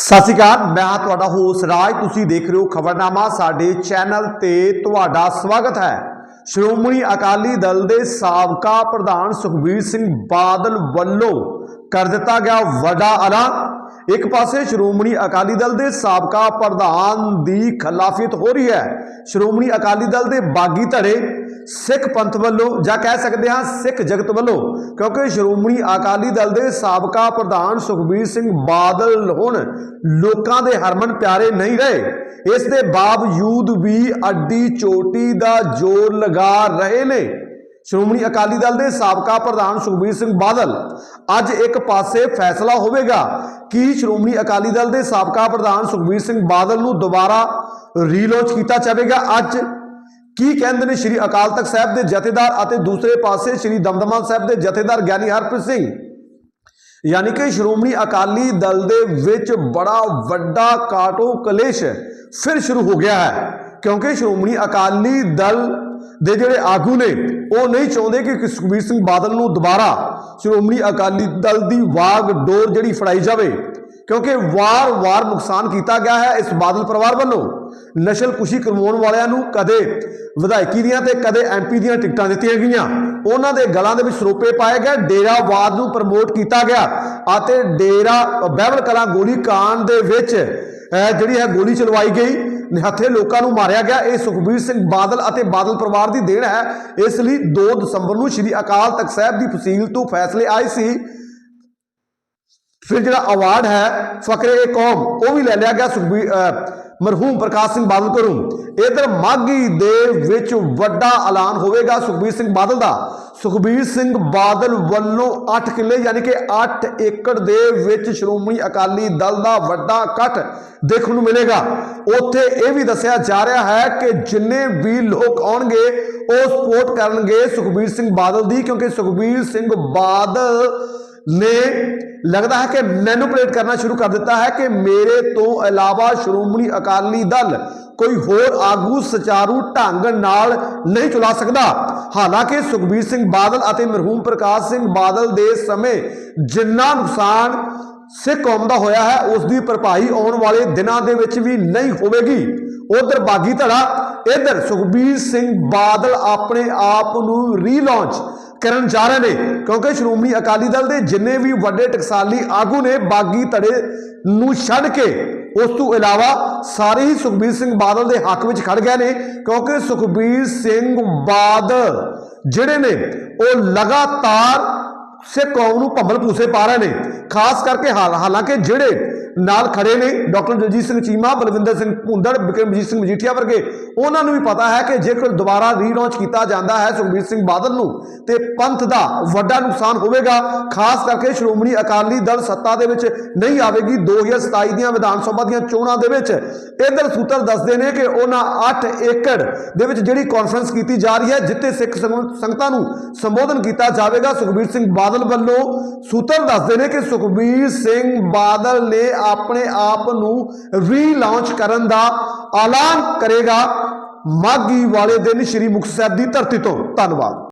ਸਤਿ ਸ਼੍ਰੀ ਅਕਾਲ, ਮੈਂ ਹਾਂ ਤੁਹਾਡਾ ਹੋਸ਼ ਰਾਜ, ਤੁਸੀਂ ਦੇਖ ਰਹੇ ਹੋ ਖਬਰਨਾਮਾ, ਸਾਡੇ ਚੈਨਲ ਤੇ ਤੁਹਾਡਾ ਸਵਾਗਤ ਹੈ। ਸ਼੍ਰੋਮਣੀ ਅਕਾਲੀ ਦਲ ਦੇ ਸਾਬਕਾ ਪ੍ਰਧਾਨ ਸੁਖਬੀਰ ਸਿੰਘ ਬਾਦਲ ਵੱਲੋਂ ਕਰ ਦਿੱਤਾ ਗਿਆ ਵੱਡਾ ਐਲਾਨ। ਇੱਕ ਪਾਸੇ ਸ਼੍ਰੋਮਣੀ ਅਕਾਲੀ ਦਲ ਦੇ ਸਾਬਕਾ ਪ੍ਰਧਾਨ ਦੀ ਖਿਲਾਫੀਅਤ ਹੋ ਰਹੀ ਹੈ। ਸ਼੍ਰੋਮਣੀ ਅਕਾਲੀ ਦਲ ਦੇ ਬਾਗੀ ਧੜੇ ਸਿੱਖ ਪੰਥ ਵੱਲੋਂ ਜਾਂ ਕਹਿ ਸਕਦੇ ਹਾਂ ਸਿੱਖ ਜਗਤ ਵੱਲੋਂ, ਕਿਉਂਕਿ ਸ਼੍ਰੋਮਣੀ ਅਕਾਲੀ ਦਲ ਦੇ ਸਾਬਕਾ ਪ੍ਰਧਾਨ ਸੁਖਬੀਰ ਸਿੰਘ ਬਾਦਲ ਹੁਣ ਲੋਕਾਂ ਦੇ ਹਰਮਨ ਪਿਆਰੇ ਨਹੀਂ ਰਹੇ। ਇਸ ਦੇ ਬਾਵਜੂਦ ਵੀ ਅੱਡੀ ਚੋਟੀ ਦਾ ਜ਼ੋਰ ਲਗਾ ਰਹੇ ਨੇ। ਸ਼੍ਰੋਮਣੀ ਅਕਾਲੀ ਦਲ ਦੇ ਸਾਬਕਾ ਪ੍ਰਧਾਨ ਸੁਖਬੀਰ ਸਿੰਘ ਬਾਦਲ, ਅੱਜ ਇੱਕ ਪਾਸੇ ਫੈਸਲਾ ਹੋਵੇਗਾ। ਕਿ ਸ਼੍ਰੋਮਣੀ ਅਕਾਲੀ ਦਲ ਦੇ ਸਾਬਕਾ ਪ੍ਰਧਾਨ ਸੁਖਬੀਰ ਸਿੰਘ ਬਾਦਲ ਨੂੰ ਦੁਬਾਰਾ ਰੀਲੋਂਚ ਕੀਤਾ ਜਾਵੇਗਾ ਅੱਜ? ਕੀ ਕਹਿੰਦੇ ਨੇ ਸ਼੍ਰੀ ਅਕਾਲ ਤਖਤ ਸਾਹਿਬ ਦੇ ਜਥੇਦਾਰ ਅਤੇ ਦੂਸਰੇ ਪਾਸੇ ਸ਼੍ਰੀ ਦਮਦਮਾ ਸਾਹਿਬ ਦੇ ਜਥੇਦਾਰ ਗਿਆਨੀ ਹਰਪ੍ਰੀਤ ਸਿੰਘ? ਯਾਨੀ ਕਿ ਸ਼੍ਰੋਮਣੀ ਅਕਾਲੀ ਦਲ ਦੇ ਵਿੱਚ ਬੜਾ ਵੱਡਾ ਕਾਟੋ ਕਲੇਸ਼ ਫਿਰ ਸ਼ੁਰੂ ਹੋ ਗਿਆ ਹੈ, ਕਿਉਂਕਿ ਸ਼੍ਰੋਮਣੀ ਅਕਾਲੀ ਦਲ ਦੇ ਜਿਹੜੇ ਆਗੂ ਨੇ, ਉਹ ਨਹੀਂ ਚਾਹੁੰਦੇ ਕਿ ਸੁਖਬੀਰ ਸਿੰਘ ਬਾਦਲ ਨੂੰ ਦੁਬਾਰਾ ਸ਼੍ਰੋਮਣੀ ਅਕਾਲੀ ਦਲ ਦੀ ਵਾਗ ਡੋਰ ਜਿਹੜੀ ਫੜਾਈ ਜਾਵੇ। ਕਿਉਂਕਿ ਵਾਰ-ਵਾਰ ਨੁਕਸਾਨ ਕੀਤਾ ਗਿਆ ਹੈ ਇਸ ਬਾਦਲ ਪਰਿਵਾਰ ਵੱਲੋਂ। ਨਸ਼ਲ ਕੁਸ਼ੀ ਕਰਵਾਉਣ ਵਾਲਿਆਂ ਨੂੰ ਕਦੇ ਵਿਧਾਇਕੀ ਦੀਆਂ ਤੇ ਕਦੇ ਐਮਪੀ ਦੀਆਂ ਟਿਕਟਾਂ ਦਿੱਤੀਆਂ ਗਈਆਂ। ਉਹਨਾਂ ਦੇ ਗਲਾਂ ਦੇ ਵਿੱਚ ਸਰੋਪੇ ਪਾਏ ਗਏ। ਡੇਰਾਵਾਦ ਨੂੰ ਪ੍ਰਮੋਟ ਕੀਤਾ ਗਿਆ ਅਤੇ ਡੇਰਾ ਬਹਿਬਲ ਕਲਾਂ ਗੋਲੀ ਕਾਂਡ ਦੇ ਵਿੱਚ ਜਿਹੜੀ ਹੈ ਗੋਲੀ ਚਲਵਾਈ ਗਈ। ਨਿਹੱਥੇ ਲੋਕਾਂ ਨੂੰ ਮਾਰਿਆ ਗਿਆ। ਇਹ ਸੁਖਬੀਰ ਸਿੰਘ ਬਾਦਲ ਅਤੇ ਬਾਦਲ ਪਰਿਵਾਰ ਦੀ ਦੇਣ ਹੈ। ਇਸ ਲਈ 2 ਦਸੰਬਰ ਨੂੰ ਸ੍ਰੀ ਅਕਾਲ ਤਖਤ ਸਾਹਿਬ ਦੀ ਫਸੀਲ ਤੋਂ ਫੈਸਲੇ ਆਏ ਸੀ। ਫਿਰ ਜਿਹੜਾ ਅਵਾਰਡ ਹੈ, ਫਕਰੇ ਕੌਮ, ਉਹ ਵੀ ਲੈ ਲਿਆ ਗਿਆ ਸੁਖਬੀਰ ਮਰਹੂਮ ਪ੍ਰਕਾਸ਼ ਸਿੰਘ ਬਾਦਲ ਕੋਲੋਂ। ਇਧਰ ਮਾਗੀ ਦੇ ਵਿੱਚ ਵੱਡਾ ਐਲਾਨ ਹੋਵੇਗਾ ਸੁਖਬੀਰ ਸਿੰਘ ਬਾਦਲ ਦਾ। ਸੁਖਬੀਰ ਸਿੰਘ ਬਾਦਲ ਵੱਲੋਂ 8 ਕਿੱਲੇ ਯਾਨੀ ਕਿ 8 ਏਕੜ ਦੇ ਵਿੱਚ ਸ਼੍ਰੋਮਣੀ ਅਕਾਲੀ ਦਲ ਦਾ ਵੱਡਾ ਇਕੱਠ ਦੇਖਣ ਨੂੰ ਮਿਲੇਗਾ। ਉੱਥੇ ਇਹ ਵੀ ਦੱਸਿਆ ਜਾ ਰਿਹਾ ਹੈ ਕਿ ਜਿੰਨੇ ਵੀ ਲੋਕ ਆਉਣਗੇ, ਉਹ ਸਪੋਰਟ ਕਰਨਗੇ ਸੁਖਬੀਰ ਸਿੰਘ ਬਾਦਲ ਦੀ, ਕਿਉਂਕਿ ਸੁਖਬੀਰ ਸਿੰਘ ਬਾਦਲ ਨੇ ਲੱਗਦਾ ਹੈ ਕਿ ਮੈਨੂਪਲੇਟ ਕਰਨਾ ਸ਼ੁਰੂ ਕਰ ਦਿੱਤਾ ਹੈ ਕਿ ਮੇਰੇ ਤੋਂ ਇਲਾਵਾ ਸ਼੍ਰੋਮਣੀ ਅਕਾਲੀ ਦਲ ਕੋਈ ਹੋਰ ਆਗੂ ਸੁਚਾਰੂ ਢੰਗ ਨਾਲ ਨਹੀਂ ਚਲਾ ਸਕਦਾ। ਹਾਲਾਂਕਿ ਸੁਖਬੀਰ ਸਿੰਘ ਬਾਦਲ ਅਤੇ ਮਰਹੂਮ ਪ੍ਰਕਾਸ਼ ਸਿੰਘ ਬਾਦਲ ਦੇ ਸਮੇਂ ਜਿੰਨਾ ਨੁਕਸਾਨ ਸਿੱਖ ਕੌਮ ਦਾ ਹੋਇਆ ਹੈ, ਉਸ ਦੀ ਭਰਪਾਈ ਆਉਣ ਵਾਲੇ ਦਿਨਾਂ ਦੇ ਵਿੱਚ ਵੀ ਨਹੀਂ ਹੋਵੇਗੀ। ਉਧਰ ਬਾਗੀ ਧੜਾ, ਇਧਰ ਸੁਖਬੀਰ ਸਿੰਘ ਬਾਦਲ ਆਪਣੇ ਆਪ ਨੂੰ ਰੀਲਾਂਚ ਕਰਨ ਜਾ ਰਹੇ ਨੇ। ਕਿਉਂਕਿ ਸ਼੍ਰੋਮਣੀ ਅਕਾਲੀ ਦਲ ਦੇ ਜਿੰਨੇ ਵੀ ਵੱਡੇ ਟਕਸਾਲੀ ਆਗੂ ਨੇ, ਬਾਗੀ ਧੜੇ ਨੂੰ ਛੱਡ ਕੇ, ਉਸ ਤੋਂ ਇਲਾਵਾ ਸਾਰੇ ਹੀ ਸੁਖਬੀਰ ਸਿੰਘ ਬਾਦਲ ਦੇ ਹੱਕ ਵਿੱਚ ਖੜ ਗਏ ਨੇ। ਕਿਉਂਕਿ ਸੁਖਬੀਰ ਸਿੰਘ ਬਾਦਲ ਜਿਹੜੇ ਨੇ, ਉਹ ਲਗਾਤਾਰ ਸਿੱਖ ਕੌਮ ਨੂੰ ਭੰਬਲ ਪੂਸੇ ਪਾ ਰਹੇ ਨੇ। ਖਾਸ ਕਰਕੇ ਹਾਲ ਹਾਲਾਂਕਿ ਜਿਹੜੇ ਨਾਲ ਖੜੇ ਨੇ ਡਾਕਟਰ ਦਲਜੀਤ ਸਿੰਘ ਚੀਮਾ, ਬਲਵਿੰਦਰ ਸਿੰਘ ਭੁੰਦੜ ਬਿਕਰਮਜੀਤ ਸਿੰਘ ਮਜੀਠੀਆ ਵਰਗੇ। ਉਹਨਾਂ ਨੂੰ ਵੀ ਪਤਾ ਹੈ ਕਿ ਜੇਕਰ ਦੁਬਾਰਾ ਰੀਲਾਂਚ ਕੀਤਾ ਜਾਂਦਾ ਹੈ ਸੁਖਬੀਰ ਸਿੰਘ ਬਾਦਲ ਨੂੰ, ਤੇ ਪੰਥ ਦਾ ਵੱਡਾ ਨੁਕਸਾਨ ਹੋਵੇਗਾ। ਖਾਸ ਕਰਕੇ ਸ਼੍ਰੋਮਣੀ ਅਕਾਲੀ ਦਲ ਸੱਤਾ ਦੇ ਵਿੱਚ ਨਹੀਂ ਆਵੇਗੀ। 2027 ਦੀਆਂ ਵਿਧਾਨ ਸਭਾ ਦੀਆਂ ਚੋਣਾਂ ਦੇ ਵਿੱਚ ਇਧਰ ਸੂਤਰ ਦੱਸਦੇ ਨੇ ਕਿ ਉਹਨਾਂ 8 ਏਕੜ ਦੇ ਵਿੱਚ ਜਿਹੜੀ ਕਾਨਫਰੰਸ ਕੀਤੀ ਜਾ ਰਹੀ ਹੈ, ਜਿੱਥੇ ਸਿੱਖ ਸੰਗਤਾਂ ਨੂੰ ਸੰਬੋਧਨ ਕੀਤਾ ਜਾਵੇਗਾ ਸੁਖਬੀਰ ਸਿੰਘ ਬਾਦਲ ਵੱਲੋਂ। ਸੂਤਰ ਦੱਸਦੇ ਨੇ ਕਿ ਸੁਖਬੀਰ ਸਿੰਘ ਬਾਦਲ ਨੇ ਆਪਣੇ ਆਪ ਨੂੰ ਰੀਲਾਂਚ ਕਰਨ ਦਾ ਐਲਾਨ ਕਰੇਗਾ। ਮਾਗੀ ਵਾਲੇ ਦਿਨ ਸ੍ਰੀ ਮੁਕਤਸਰ ਸਾਹਿਬ ਦੀ ਧਰਤੀ ਤੋਂ। ਧੰਨਵਾਦ।